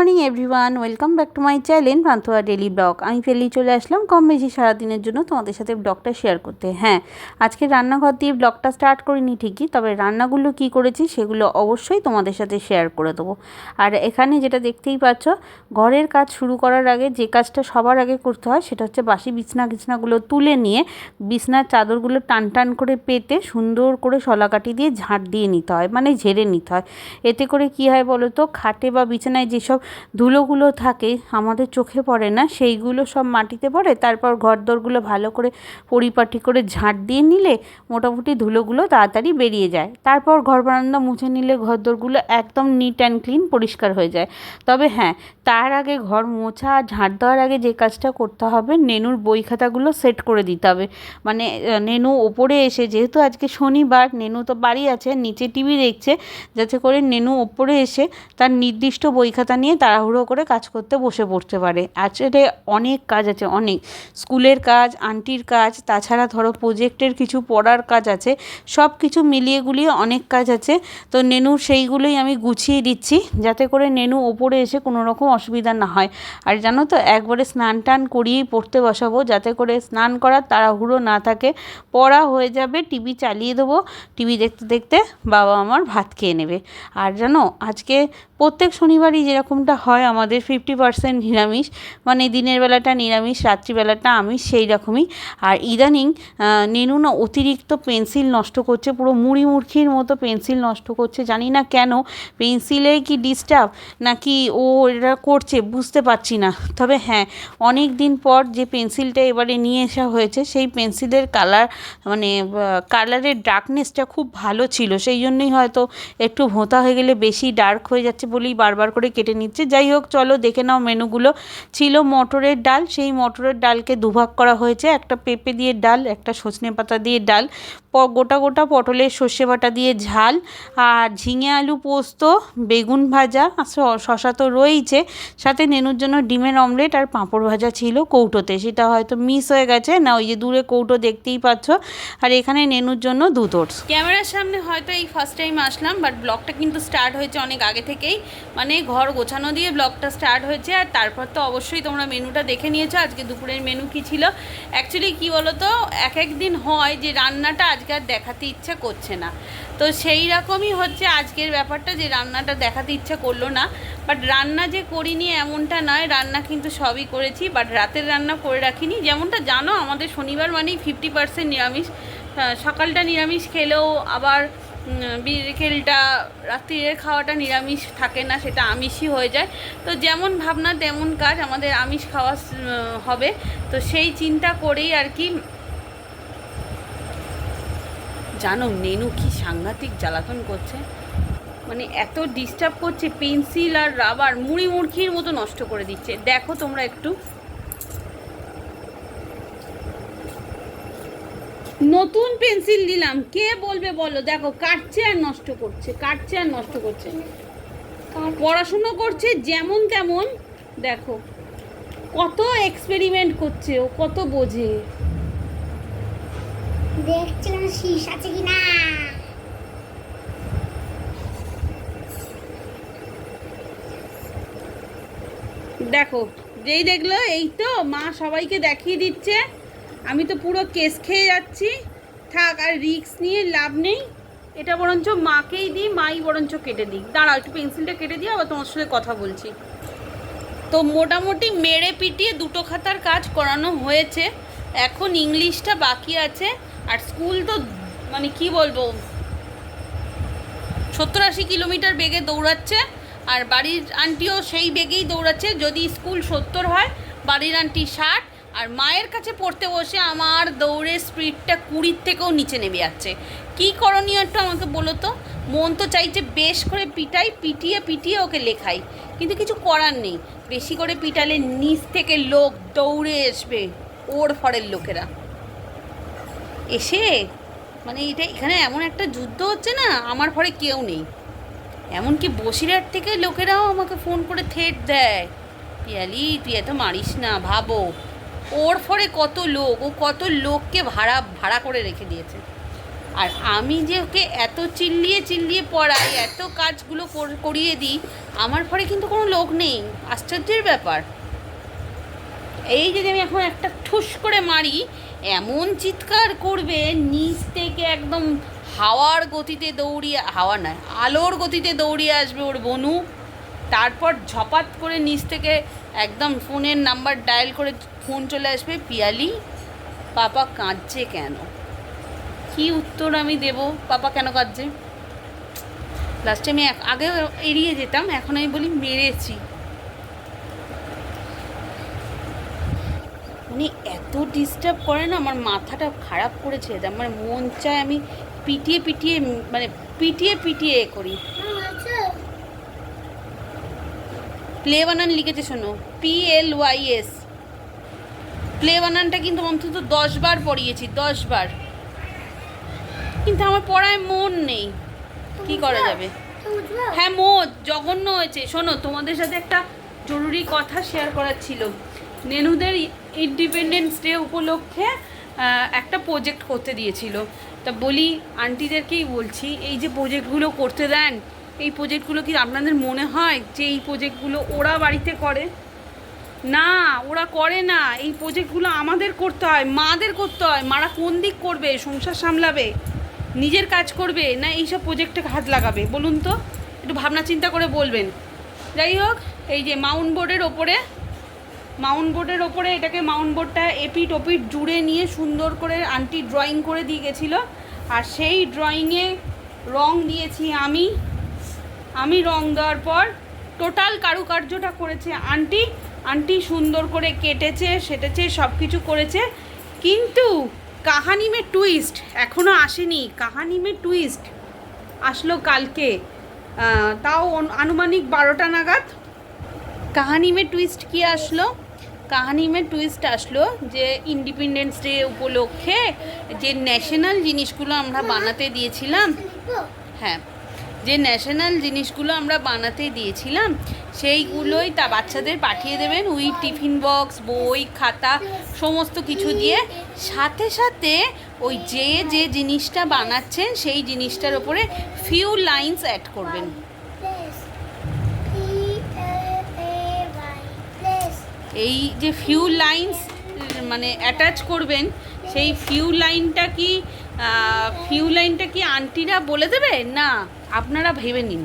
Morning, everyone. Welcome back to my channel Prantoya daily blog. আমি ফেলি, চলে আসলাম কম বেশি সারাদিনের জন্য তোমাদের সাথে ব্লগটা শেয়ার করতে। হ্যাঁ আজকে রান্নাঘর দিয়ে ব্লগটা স্টার্ট করিনি ঠিকই, তবে রান্নাগুলো কি করেছি সেগুলো অবশ্যই তোমাদের সাথে শেয়ার করে দেবো। আর এখানে যেটা দেখতেই পাচ্ছ, ঘরের কাজ শুরু করার আগে যে কাজটা সবার আগে করতে হয় সেটা হচ্ছে বাসি বিছনা বিছনাগুলো তুলে নিয়ে বিছনার চাদরগুলো টান টান করে পেতে সুন্দর করে শলাকাটি দিয়ে ঝাঁট দিয়ে নিতে হয় মানে ঝেড়ে নিতে হয়। এতে করে কি হয় বলো তো, খাটে বা বিছানায় যেসব ধুলোগুলো থাকে, আমাদের চোখে পড়ে না, সেইগুলো সব মাটিতে পড়ে, তারপর ঘরদোরগুলো ভালো করে পরিপাটি করে ঝাঁট দিয়ে নিলে মোটামুটি ধুলোগুলো তাড়াতাড়ি বেরিয়ে যায়। তারপর ঘর বারান্দা মুছে নিলে ঘরদোরগুলো একদম নিট অ্যান্ড ক্লিন পরিষ্কার হয়ে যায়। তবে হ্যাঁ তার আগে ঘর মোছা, ঝাঁট দেওয়ার আগে যে কাজটা করতে হবে, নেনুর বই খাতাগুলো সেট করে দিতে হবে। মানে নেনু ওপরে এসে, যেহেতু আজকে শনিবার, নেনু তো বাড়ি আছে, নিচে টিভি দেখছে, যাতে করে নেনু ওপরে এসে তার নির্দিষ্ট বই খাতা নিয়ে তাড়াহুড়ো করে কাজ করতে বসে পড়তে পারে। আসলে অনেক কাজ আছে, অনেক। স্কুলের কাজ, আন্টির কাজ, তাছাড়া ধরো প্রোজেক্টের কিছু পড়ার কাজ আছে সব কিছু মিলিয়ে গুলিয়ে অনেক কাজ আছে। তো নেনুর সেইগুলোই আমি গুছিয়ে দিচ্ছি, যাতে করে নেনু ওপরে এসে কোনো রকম অসুবিধা না হয়। আর জানো তো, একবারে স্নান টান করিয়েই পড়তে বসাবো, যাতে করে স্নান করার তাড়াহুড়ো না থাকে। পড়া হয়ে যাবে, টিভি চালিয়ে দেবো। টিভি দেখতে দেখতে বাবা আমার ভাত খেয়ে নেবে। আর জানো, আজকে প্রত্যেক শনিবারই যেরকমটা হয় আমাদের ফিফটি পার্সেন্ট নিরামিষ মানে দিনের বেলাটা নিরামিষ রাত্রিবেলাটা আমিষ, সেই রকমই। আর ইদানিং নেনু না অতিরিক্ত পেন্সিল নষ্ট করছে, পুরো মুড়ি মুড়খির মতো পেন্সিল নষ্ট করছে। জানি না কেন, পেন্সিলে কি ডিস্টার্ব নাকি ও এটা করছে, বুঝতে পারছি না। তবে হ্যাঁ অনেক দিন পর যে পেন্সিলটা এবারে নিয়ে আসা হয়েছে, সেই পেন্সিলের কালার মানে কালারের ডার্কনেসটা খুব ভালো ছিল। সেই জন্যই হয়তো একটু ভোঁতা হয়ে গেলে বেশি ডার্ক হয়ে যাচ্ছে বলেই বারবার করে কেটে নিচ্ছে। যাই হোক, চলো দেখে নাও মেনুগুলো। ছিল মটরের ডাল, সেই মটরের ডালকে দুভাগ করা হয়েছে। একটা পেঁপে দিয়ে ডাল, একটা সজনে পাতা দিয়ে ডাল। গোটা গোটা পটলের সর্ষে বাটা দিয়ে ঝাল আর ঝিঙে আলু পোস্ত, বেগুন ভাজা শশা তো রয়েইছে। সাথে নেনুর জন্য ডিমের অমলেট আর পাঁপড় ভাজা ছিল কৌটোতে। সেটা হয়তো মিস হয়ে গেছে। না, ওই যে দূরে কৌটো দেখতেই পাচ্ছ। আর এখানে নেনুর জন্য দুধ ওটস ক্যামেরার সামনে হয়তো এই ফার্স্ট টাইম আসলাম বাট ব্লগটা কিন্তু স্টার্ট হয়েছে অনেক আগে থেকেই। মানে ঘর গোছানো দিয়ে ব্লগটা স্টার্ট হয়েছে। আর তারপর তো অবশ্যই তোমরা মেনুটা দেখে নিয়েছো। আজকে দুপুরের মেনু কি ছিল? অ্যাকচুয়ালি কি বলো তো এক এক দিন হয় যে রান্নাটা আজকে আর দেখাতে ইচ্ছা করছে না। তো সেই রকমই হচ্ছে আজকের ব্যাপারটা যে রান্নাটা দেখাতে ইচ্ছা করল না। বাট রান্না যে করিনি এমনটা নয়, রান্না কিন্তু সবই করেছি। বাট রাতের রান্না করে রাখিনি। যেমনটা জানো, আমাদের শনিবার মানেই ফিফটি পার্সেন্ট নিরামিষ। সকালটা নিরামিষ খেলেও আবার বিকেলটা, রাত্রিরের খাওয়াটা নিরামিষ থাকে না, সেটা আমিষই হয়ে যায়। তো যেমন ভাবনা তেমন কাজ আমাদের আমিষ খাওয়া হবে। তো সেই চিন্তা করেই আর কি জানো, নেনু কি সাংঘাতিক জ্বালাতন করছে। মানে এত ডিস্টার্ব করছে পেন্সিল আর রাবার মুড়ি মুড়কির মতো নষ্ট করে দিচ্ছে। দেখো তোমরা একটু। নতুন পেন্সিল দিলাম কে বলবে বলো? দেখো, কাটছে আর নষ্ট করছে, কাটছে আর নষ্ট করছে। পড়াশুনো করছে যেমন তেমন। দেখো, কত এক্সপেরিমেন্ট করছে ও, কত বোঝে। দেখছিলাম শীষ আছে দেখো, যেই দেখল এই তো, মা সবাইকে দেখিয়ে দিচ্ছে। আমি তো পুরো কেস খেয়ে যাচ্ছি। থাক, আর রিক্স নিয়ে লাভ নেই। এটা বরঞ্চ মাকেই দিই, মাই বরঞ্চ কেটে দিই দাঁড়াও, একটু পেন্সিলটা কেটে দিই আবার তোমার সাথে কথা বলছি। তো মোটামুটি মেরে পিটিয়ে দুটো খাতার কাজ করানো হয়েছে। এখন ইংলিশটা বাকি আছে। আর স্কুল তো মানে কি বলব, সত্তর আশি কিলোমিটার বেগে দৌড়াচ্ছে, আর বাড়ির আন্টিও সেই বেগেই দৌড়াচ্ছে, যদি স্কুল সত্তর হয়, বাড়ির আন্টি ষাট, আর মায়ের কাছে পড়তে বসে আমার দৌড়ের স্পিডটা কুড়ির থেকেও নিচে নেমে যাচ্ছে। কী করণীয় একটু আমাকে বলো তো? মন তো চাইছে বেশ করে পিটাই, পিটিয়ে পিটিয়ে ওকে লেখাই, কিন্তু কিছু করার নেই। বেশি করে পিটালে নিচ থেকে লোক দৌড়ে আসবে, ওর ফরের লোকেরা। এসে? মানে এটা এখানে এমন একটা যুদ্ধ হচ্ছে না, আমার ঘরে কেউ নেই। এমনকি বসিরহাট থেকে লোকেরাও আমাকে ফোন করে থেট দেয়। পিয়ালি, তুই এত মারিস না, ভাবো। ওর ফরে কত লোক, ও কত লোককে ভাড়া ভাড়া করে রেখে দিয়েছে। আর আমি যে ওকে এত চিল্লিয়ে চিল্লিয়ে পড়াই, এত কাজগুলো কর- করিয়ে দিই, আমার পরে কিন্তু কোনো লোক নেই। আশ্চর্যের ব্যাপার। এই যদি আমি এখন একটা ঠুস করে মারি এমন চিৎকার করবে, নিচ থেকে একদম হাওয়ার গতিতে দৌড়িয়ে, হাওয়া নয়, আলোর গতিতে দৌড়িয়ে আসবে ওর বনু। তারপর ঝপাত করে নিচ থেকে একদম ফোনের নাম্বার ডায়াল করে ফোন চলে আসবে, পিয়ালি, পাপা কাঁদছে কেন? কি উত্তর আমি দেব? পাপা কেন কাঁদছে? লাস্টে আমি এক- আগে এড়িয়ে যেতাম, এখন আমি বলি মেরেছি। উনি এত ডিস্টার্ব করে না, আমার মাথাটা খারাপ করেছে আমার মন চায় আমি পিটিয়ে পিটিয়ে মানে পিটিয়ে পিটিয়ে এ করি। প্লে বানান লিখেছে শোনো P L Y S play বানানটা কিন্তু অন্তত দশ বার পড়িয়েছি, দশ বার। কিন্তু আমার পড়ায় মন নেই। কি করা যাবে? হ্যাঁ মোদ জঘন্য হয়েছে। শোনো, তোমাদের সাথে একটা জরুরি কথা শেয়ার করার ছিল। নেনুদের ইন্ডিপেন্ডেন্স ডে উপলক্ষে একটা প্রজেক্ট করতে দিয়েছিল। তা বলি আন্টিদেরকেই বলছি, এই যে প্রজেক্টগুলো করতে দেন, এই প্রজেক্টগুলো কি আপনাদের মনে হয় যে এই প্রজেক্টগুলো ওরা বাড়িতে করে? না, ওরা করে না। এই প্রজেক্টগুলো আমাদের করতে হয়, মাদের করতে হয়। মারা কোন দিক করবে? সংসার সামলাবে? নিজের কাজ করবে? না এইসব প্রজেক্টে হাত লাগাবে? বলুন তো, একটু ভাবনা চিন্তা করে বলবেন। যাই হোক, এই যে মাউন্ট বোর্ডের ওপরে মাউন্ট বোর্ডের ওপরে এটাকে মাউন্ট বোর্ডটা এপিট ওপিট জুড়ে নিয়ে সুন্দর করে আন্টি ড্রয়িং করে দিয়ে গেছিল। আর সেই ড্রয়িংয়ে রং দিয়েছি আমি। আমি রং দেওয়ার পর টোটাল কারুকার্যটা করেছে আন্টি। আন্টি সুন্দর করে কেটেছে, সেটেছে সব কিছু করেছে। কিন্তু কাহানি মে টুইস্ট এখনও আসেনি। কাহানি মে টুইস্ট আসলো কালকে। তাও আনুমানিক বারোটা নাগাদ। কাহানি মে টুইস্ট কি আসলো? কাহানি মে টুইস্ট আসলো যে ইন্ডিপেন্ডেন্স ডে উপলক্ষে যে ন্যাশনাল জিনিসগুলো আমরা বানাতে দিয়েছিলাম হ্যাঁ যে ন্যাশনাল জিনিসগুলো আমরা বানাতে দিয়েছিলাম, সেইগুলোই তা বাচ্চাদের পাঠিয়ে দেবেন উই টিফিন বক্স, বই, খাতা, সমস্ত কিছু দিয়ে। সাথে সাথে ওই যে যে জিনিসটা বানাচ্ছেন, সেই জিনিসটার ওপরে ফিউ লাইন্স অ্যাড করবেন। এই যে ফিউ লাইনস মানে অ্যাটাচ করবেন সেই ফিউ লাইনটা কি ফিউ লাইনটা কি আন্টিরা বলে দেবে? না আপনারা ভেবে নিন।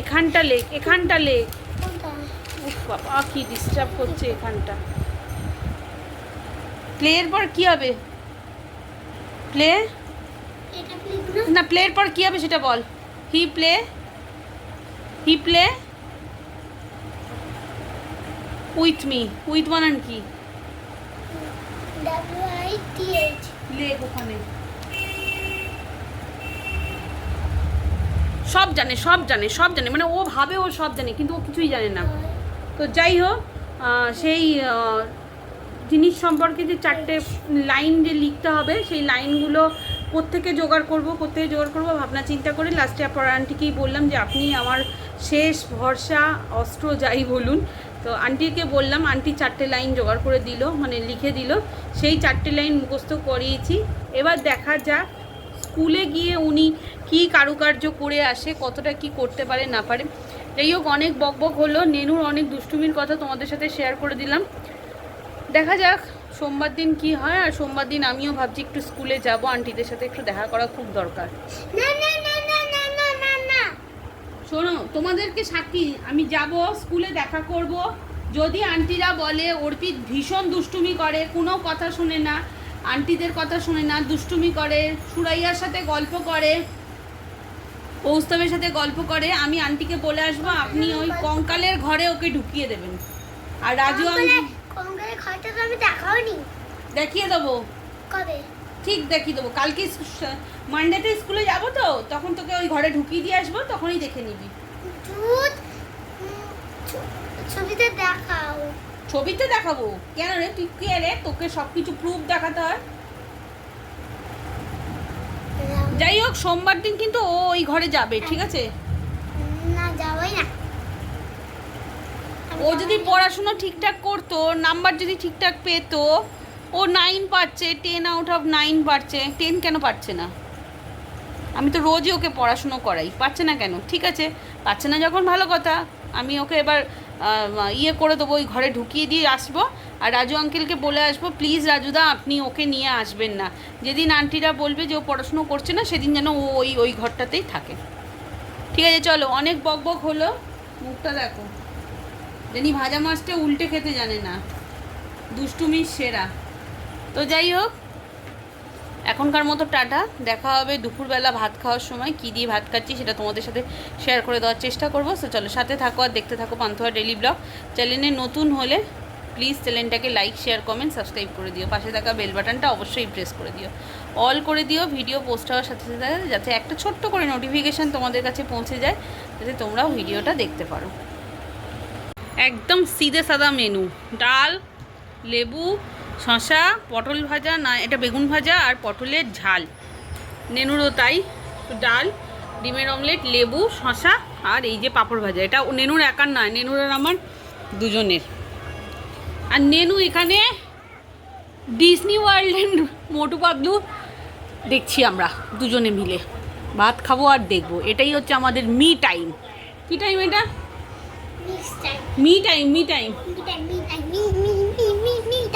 এখানটা লেখ এখানটা উফ বাবা কি ডিস্টার্ব করছে এখানটা। প্লের পর কি হবে? প্লে না। প্লের পর কি হবে সেটা বল। He play he play with me with বানান কি লেখ ওখানে। সব জানে সব জানে সব জানে। মানে ও ভাবে, ও সব জানে, কিন্তু ও কিছুই জানে না। তো যাই হোক সেই জিনিস সম্পর্কে যে চারটে লাইন যে লিখতে হবে, সেই লাইনগুলো কোত্থেকে জোগাড় করব, কোত্থেকে জোগাড় করব, ভাবনা চিন্তা করে লাস্টে পর আন্টিকেই বললাম যে, আপনি আমার শেষ ভরসা, অস্ত্র যাই বলুন তো আন্টিকে বললাম আন্টি চারটে লাইন জোগাড় করে দিল মানে লিখে দিল। সেই চারটে লাইন মুখস্থ করিয়েছি। এবার দেখা যাক, স্কুলে গিয়ে উনি কি কারুকার্য করে আসে, কতটা কি করতে পারে, না পারে। যাই হোক, অনেক বকবক হলো। নেনুর অনেক দুষ্টুমির কথা তোমাদের সাথে শেয়ার করে দিলাম। দেখা যাক, সোমবার দিন কি হয়, আর সোমবার দিন আমিও ভাবছি একটু স্কুলে যাব। আন্টিদের সাথে একটু দেখা করা খুব দরকার। শোনো তোমাদেরকে সাক্ষী আমি যাব স্কুলে দেখা করব। যদি আন্টিরা বলে অর্পিত ভীষণ দুষ্টুমি করে কোনো কথা শোনে না আন্টিদের কথা শোনে না দুষ্টুমি করে সুরাইয়ার সাথে গল্প করে কৌস্তবের সাথে গল্প করে আমি আন্টিকে বলে আসব আপনি ওই কঙ্কালের ঘরে ওকে ঢুকিয়ে দেবেন। আর রাজু আমি দেখিয়ে দেবো। কবে? ঠিক দেখিয়ে দেবো। কালকে মানডেতে স্কুলে যাব তো তখন তোকে ওই ঘরে ঢুকিয়ে দিয়ে আসব তখনই দেখে নিবি। ছবিতে দেখাও। ছবিতে দেখাবো? কেন রে? তুই কে রে? তোকে সব কিছু প্রুফ দেখাতে হয়? যাই হোক সোমবার দিন কিন্তু ও ওই ঘরে যাবে ঠিক আছে? না যাবোই না। ও যদি পড়াশুনো ঠিকঠাক করতো নাম্বার যদি ঠিকঠাক পেতো ও নাইন পাচ্ছে টেন আউট অফ নাইন পাচ্ছে টেন কেন পাচ্ছে না? আমি তো রোজই ওকে পড়াশুনো করাই, পারছে না কেন? ঠিক আছে, পারছে না যখন ভালো কথা, আমি ওকে এবার ইয়ে করে দেবো, ওই ঘরে ঢুকিয়ে দিয়ে আসব, আর রাজু আঙ্কেলকে বলে আসব প্লিজ রাজুদা, আপনি ওকে নিয়ে আসবেন না। যেদিন আন্টিরা বলবে যে ও পড়াশুনো করছে না, সেদিন যেন ও ওই ওই ঘরটাতেই থাকে। ঠিক আছে, চলো, অনেক বক বক হলো। মুখটা দেখো। জানি ভাজা মাছটা উল্টে খেতে জানে না। দুষ্টুমির সেরা। তো যাই হোক, এখনকার মতো টাটা। দেখা হবে দুপুরবেলা ভাত খাওয়ার সময়, কী দিয়ে ভাত খাচ্ছি সেটা তোমাদের সাথে শেয়ার করে দেওয়ার চেষ্টা করব। তো চলো, সাথে থাকো আর দেখতে থাকো পান্থোয়া ডেলি ব্লগ চ্যানেলে নতুন হলে প্লিজ চ্যানেলটাকে লাইক শেয়ার কমেন্ট সাবস্ক্রাইব করে দিও। পাশে থাকা বেল বাটনটা অবশ্যই প্রেস করে দিও। অল করে দিও ভিডিও পোস্ট হওয়ার সাথে সাথে যাতে একটা ছোট্ট করে নোটিফিকেশান তোমাদের কাছে পৌঁছে যায়, যাতে তোমরাও ভিডিওটা দেখতে পারো। একদম সিধে সাদা মেনু ডাল, লেবু শশা পটল ভাজা না এটা বেগুন ভাজা আর পটলের ঝাল। নেনুরও তাই ডাল ডিমের অমলেট লেবু শশা আর এই যে পাঁপড় ভাজা। এটা নেনুর একার নয় নেনুর আর আমার দুজনের। আর নেনু এখানে ডিসনি ওয়ার্ল্ড মোটু পাতলু দেখছি আমরা দুজনে মিলে। ভাত খাব আর দেখব। এটাই হচ্ছে আমাদের মি টাইম। কি টাইম এটা? Me time me time. Me time.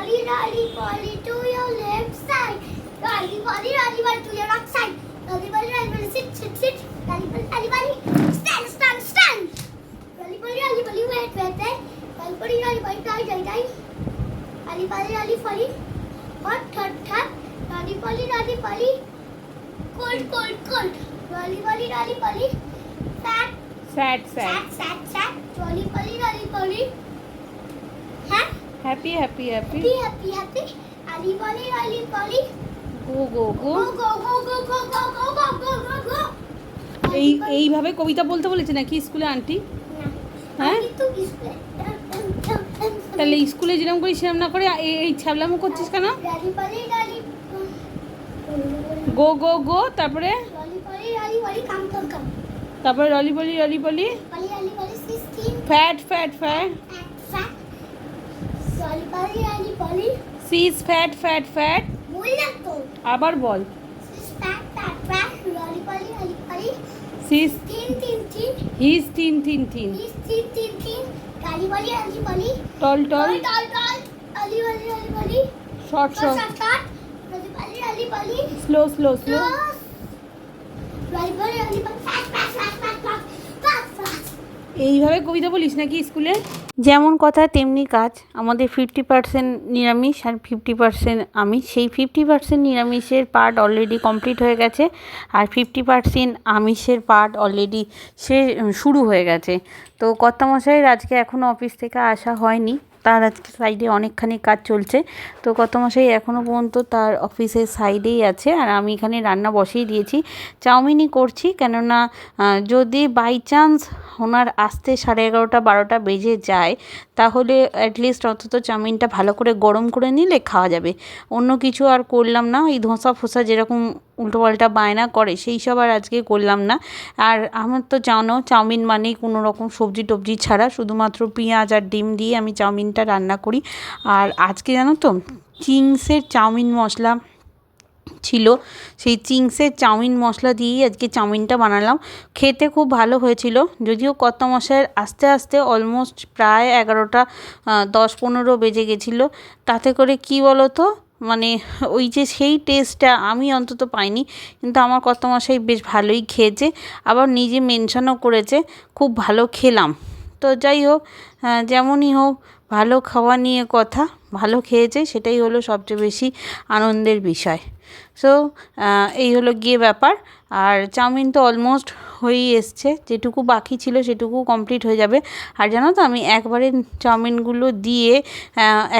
Polly, Dolly, Polly to your left side. Dolly, Polly, Dolly, Polly to your right side. Dolly, Polly, Dolly, Polly sit, sit, sit. Dolly, Polly, Dolly, Polly stand, stand, stand. Dolly, Polly, Dolly, Polly wait, wait, wait. Dolly, Polly, Dolly, Polly die, die, die. Dolly, Polly, Dolly, Polly hot, hot, hot. Dolly, Polly, Dolly, Polly cold, cold, cold. Dolly, Polly, Dolly, Polly fat, sad, sad, sad, sad, sad. Dolly, Polly, Dolly, Polly. Happy happy happy happy, happy. Ali Polly, Ali Polly. Go go go go, go, go, go, go, go, go, go, go, go. এই এইভাবে কবিতা বলতে বলেছে নাকি স্কুলে aunty? হ্যাঁ? তাহলে স্কুলে যেরকম করি সেরকম না করে এই ছ্যাবলামো করছিস কেন? গো গো গো তারপরে? তারপরে রলি বলি রলি বলি। Fat fat fat. She's fat fat fat আবার বল। He's thin thin thin. Tall tall short short slow slow slow এইভাবে কবিতা বলিস নাকি স্কুলে? যেমন কথা, তেমনি কাজ। আমাদের ফিফটি পার্সেন্ট নিরামিষ আর ফিফটি পার্সেন্ট আমিষ। সেই ফিফটি পার্সেন্ট নিরামিষের পার্ট অলরেডি কমপ্লিট হয়ে গেছে আর ফিফটি পার্সেন্ট আমিষের পার্ট অলরেডি সে, শুরু হয়ে গেছে। তো কর্তামশাইয়ের আজকে এখনও অফিস থেকে আসা হয়নি। তার আজকে সাইডে অনেকখানি কাজ চলছে। তো গত মশাই এখনও পর্যন্ত তার অফিসের সাইডেই আছে আর আমি এখানে রান্না বসিয়ে দিয়েছি। চাউমিনই করছি কেননা যদি বাই চান্স ওনার আসতে সাড়ে এগারোটা, বারোটা বেজে যায়, তাহলে অ্যাটলিস্ট অন্তত চাউমিনটা ভালো করে গরম করে নিলে খাওয়া যাবে। অন্য কিছু আর করলাম না। ওই ধোসা ফোসা যেরকম উল্টোপাল্টা বায়না করে, সেই সব আর আজকে করলাম না। আর আমার তো জানো, চাউমিন মানেই কোনো রকম সবজি টবজি ছাড়া, শুধুমাত্র পেঁয়াজ আর ডিম দিয়ে আমি চাউমিনটা রান্না করি। আর আজকে জানো তো, চিংসের চাউমিন মশলা ছিল, সেই চিংসের চাউমিন মশলা দিয়েই আজকে চাউমিনটা বানালাম। খেতে খুব ভালো হয়েছিল, যদিও কত মশাইয়ের আস্তে আস্তে অলমোস্ট প্রায় এগারোটা দশ পনেরো বেজে গেছিল। তাতে করে কি বলো তো মানে ওই যে সেই টেস্টটা আমি অন্তত পাইনি। কিন্তু আমার কত মশাই বেশ ভালোই খেয়েছে, আবার নিজে মেনশনও করেছে, খুব ভালো খেলাম। তো যাই হোক যেমনই হোক, ভালো খাওয়া নিয়ে কথা, ভালো খেয়েছে, সেটাই হলো সবচেয়ে বেশি আনন্দের বিষয়। সো এই হলো গিয়ে ব্যাপার। আর চাউমিন তো অলমোস্ট হয়েই এসছে। যেটুকু বাকি ছিল সেটুকু কমপ্লিট হয়ে যাবে। আর জানো তো, আমি একবারে চাউমিনগুলো দিয়ে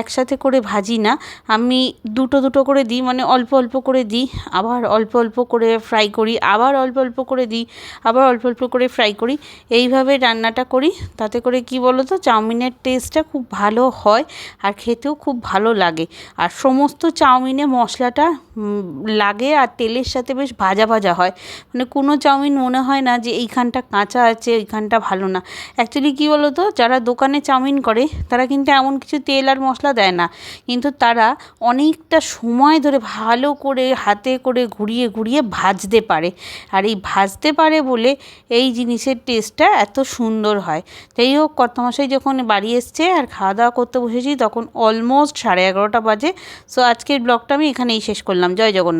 একসাথে করে ভাজি না। আমি দুটো দুটো করে দিই মানে অল্প অল্প করে দিই। আবার অল্প অল্প করে ফ্রাই করি, আবার অল্প অল্প করে দিই, আবার অল্প অল্প করে ফ্রাই করি। এইভাবে রান্নাটা করি। তাতে করে কি বলো তো চাউমিনের টেস্টটা খুব ভালো হয় আর খেতেও খুব ভালো লাগে। আর সমস্ত চাউমিনে মশলাটা লাগে আর তেলের সাথে বেশ ভাজা ভাজা হয়। মানে কোনো চাউমিন মনে হয় না যে এইখানটা কাঁচা আছে, এইখানটা ভালো না। অ্যাকচুয়ালি কী বলো তো যারা দোকানে চাউমিন করে, তারা কিন্তু এমন কিছু তেল আর মশলা দেয় না। কিন্তু তারা অনেকটা সময় ধরে ভালো করে হাতে করে ঘুরিয়ে ঘুরিয়ে ভাজতে পারে। আর এই ভাজতে পারে বলে এই জিনিসের টেস্টটা এত সুন্দর হয়। যাই হোক, কর্তামশাই যখন বাড়ি এসছে আর খাওয়া দাওয়া করতে বসেছি, তখন অলমোস্ট সাড়ে এগারোটা বাজে। সো আজকের ব্লগটা আমি এখানেই শেষ করলাম। জয় জগন্নাথ